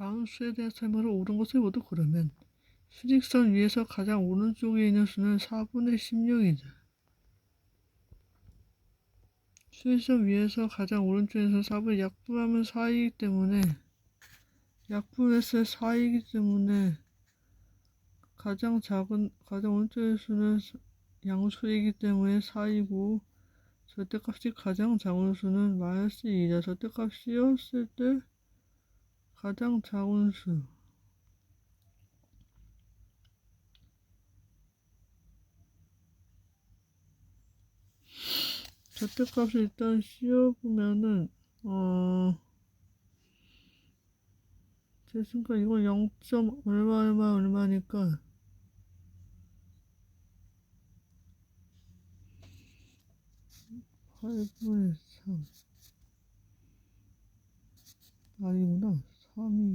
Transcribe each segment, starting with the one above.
다음 수에 대한 설명을 옳은 것을 모두 고르면 수직선 위에서 가장 오른쪽에 있는 수는 4분의 16이다. 수직선 위에서 가장 오른쪽에 있는 수는 4분의 약분하면 4이기 때문에 약분했을 4이기 때문에 가장 작은 가장 오른쪽의 수는 양수이기 때문에 4이고 절대값이 가장 작은 수는 마이너스 2이다. 절대값이었을 때 가장 작은 수 절대값을 일단 씌워보면은 어 됐으니까 이건 0. 얼마 얼마 얼마니까. 팔분의 3 아니구나 3이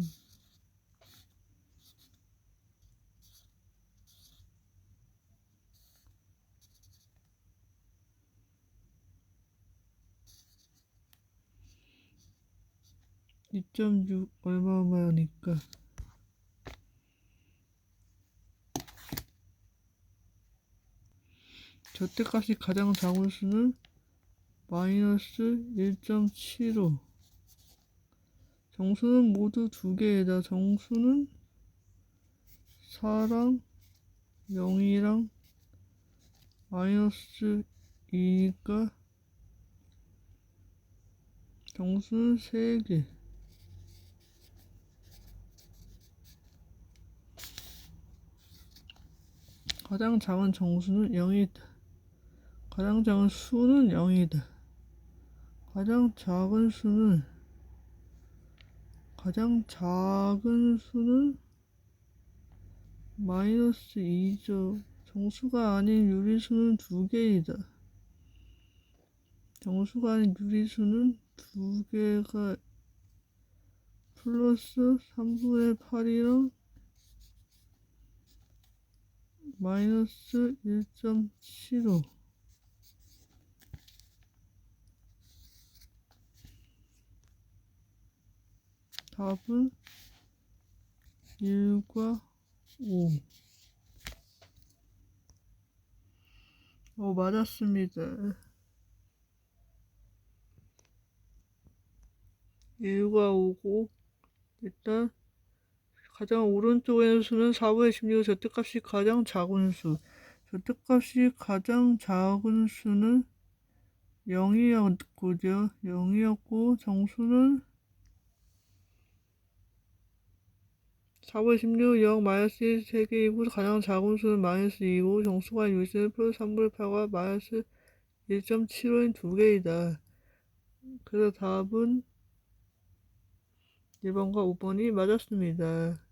이점육 얼마 얼마니까. 절대값이 가장 작은 수는 마이너스 1.75 정수는 모두 두 개이다. 정수는 4랑 0이랑 마이너스 2니까 정수는 3개 가장 작은 정수는 0이다. 가장 작은 수는 0이다. 가장 작은 수는 가장 작은 수는 마이너스 2죠. 정수가 아닌 유리수는 두 개이다. 정수가 아닌 유리수는 두 개가 플러스 3분의 8이랑 마이너스 1.75 답은 1과 5 어, 맞았습니다. 1과 5고 일단 가장 오른쪽에 있는 수는 4분의 16 절대값이 가장 작은 수. 절대값이 가장 작은 수는 0이었고요. 0이었고 정수는 4분의 16, 0, 마이너스 1, 3개이고 가장 작은 수는 마이너스 2고 정수가 유리수는 플러스 3분의 8과 마이너스 1.75인 두 개이다. 그래서 답은 1번과 5번이 맞았습니다.